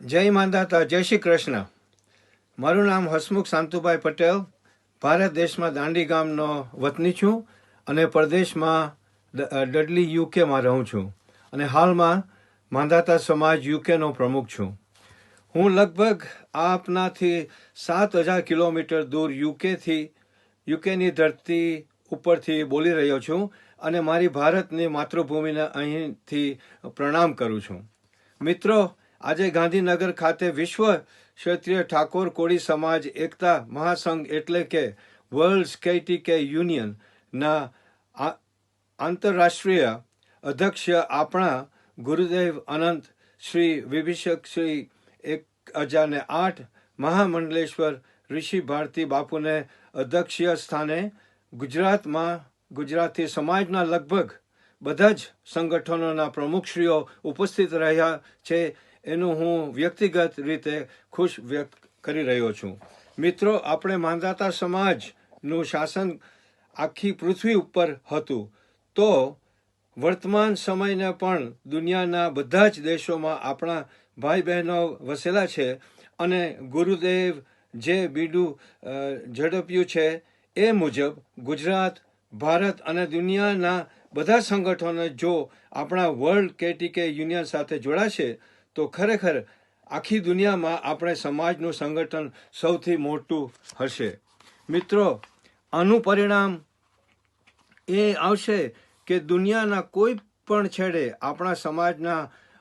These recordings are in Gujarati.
જય માંદાતા જય શ્રી કૃષ્ણ. મારું નામ હસમુખ શાંતુભાઈ પટેલ. ભારત દેશમાં દાંડી ગામનો વતની છું અને પરદેશમાં ડડલી યુકેમાં રહું છું. અને હાલમાં માંદાતા સમાજ યુકેનો પ્રમુખ છું. હું લગભગ આપનાથી સાત હજાર કિલોમીટર દૂર યુકેથી, યુકેની ધરતી ઉપરથી બોલી રહ્યો છું અને મારી ભારતની માતૃભૂમિને અહીંથી પ્રણામ કરું છું. મિત્રો આજે ગાંધીનગર ખાતે વિશ્વ ક્ષત્રિય ઠાકોર કોળી સમાજ એકતા મહાસંઘ એટલે કે વર્લ્ડ સ્કેટિકે યુનિયનના આંતરરાષ્ટ્રીય અધ્યક્ષ આપણા ગુરુદેવ અનંત શ્રી વિભીષક શ્રી એક હજારને આઠ મહામંડલેશ્વર ઋષિ ભારતી બાપુને અધ્યક્ષીય સ્થાને ગુજરાતમાં ગુજરાતી સમાજના લગભગ બધા જ સંગઠનોના પ્રમુખશ્રીઓ ઉપસ્થિત રહ્યા છે. એનું હું વ્યક્તિગત રીતે ખુશ વ્યક્ત કરી રહ્યો છું. મિત્રો, આપણે માંદાતા સમાજનું શાસન આખી પૃથ્વી ઉપર હતું. તો વર્તમાન સમયને પણ દુનિયાના બધા જ દેશોમાં આપણા ભાઈ બહેનો વસેલા છે અને ગુરુદેવ જે બીડું ઝડપ્યું છે એ મુજબ ગુજરાત, ભારત અને દુનિયાના બધા સંગઠનો જો આપણા વર્લ્ડ કેટીકે યુનિયન સાથે જોડાશે તો ખરેખર આખી દુનિયામાં આપણે સમાજનું સંગઠન સૌથી મોટું હશે. મિત્રો, આનું પરિણામ એ આવશે કે દુનિયાના કોઈ પણ છેડે આપણા સમાજના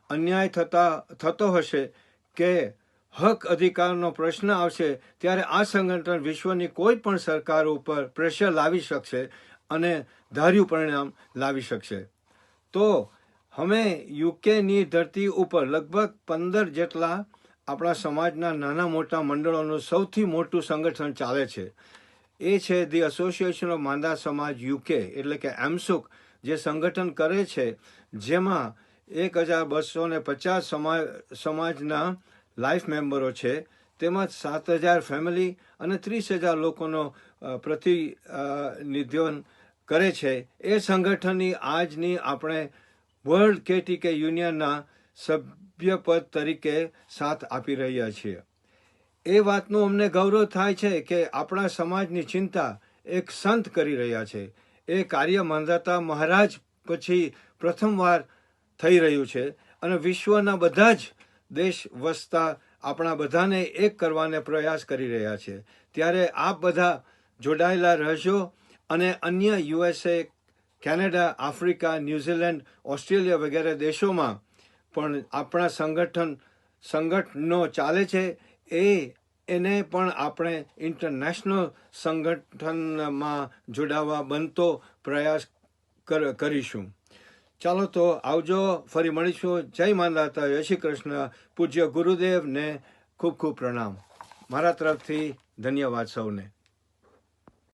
અન્યાય થતા, થતો હશે કે હક અધિકારનો પ્રશ્ન આવશે ત્યારે આ સંગઠન વિશ્વની કોઈ પણ સરકાર ઉપર પ્રેશર લાવી શકશે અને ધાર્યું પરિણામ લાવી શકશે. તો અમે યુકેની ધરતી ઉપર લગભગ પંદર જેટલા આપણા સમાજના નાના મોટા મંડળોનું સૌથી મોટું સંગઠન ચાલે છે. એ છે ધી એસોસિએશન ઓફ માંદા સમાજ યુકે, એટલે કે એમસુક, જે સંગઠન કરે છે, જેમાં એક હજાર બસો ને પચાસ સમાજ, સમાજના લાઈફ મેમ્બરો છે. તેમાં સાત હજાર ફેમિલી અને ત્રીસ હજાર લોકોનો પ્રતિનિધિત્વ કરે છે. એ સંગઠનની આજની આપણે વર્લ્ડ કેટીકે યુનિયનના સભ્યપદ તરીકે સાથ આપી રહ્યા છીએ એ વાતનું અમને ગૌરવ થાય છે કે આપણા સમાજની ચિંતા એક સંત કરી રહ્યા છે. એ કાર્ય માંધાતા મહારાજ પછી પ્રથમવાર થઈ રહ્યું છે અને વિશ્વના બધા જ દેશ વસતા આપણા બધાને એક કરવાને પ્રયાસ કરી રહ્યા છે. ત્યારે આપ બધા જોડાયેલા રહેશો અને અન્ય USA Canada, Africa, New Zealand, Australia વગેરે દેશોમાં પણ આપણા સંગઠન, સંગઠનો ચાલે છે. એ, એને પણ આપણે ઇન્ટરનેશનલ સંગઠનમાં જોડાવા બનતો પ્રયાસ કર- કરીશું. ચાલો તો આવજો, ફરી મળીશું. જય માનદાતા જય શ્રી કૃષ્ણ. પૂજ્ય ગુરુદેવને ખૂબ ખૂબ પ્રણામ. મારા તરફથી ધન્યવાદ સૌને.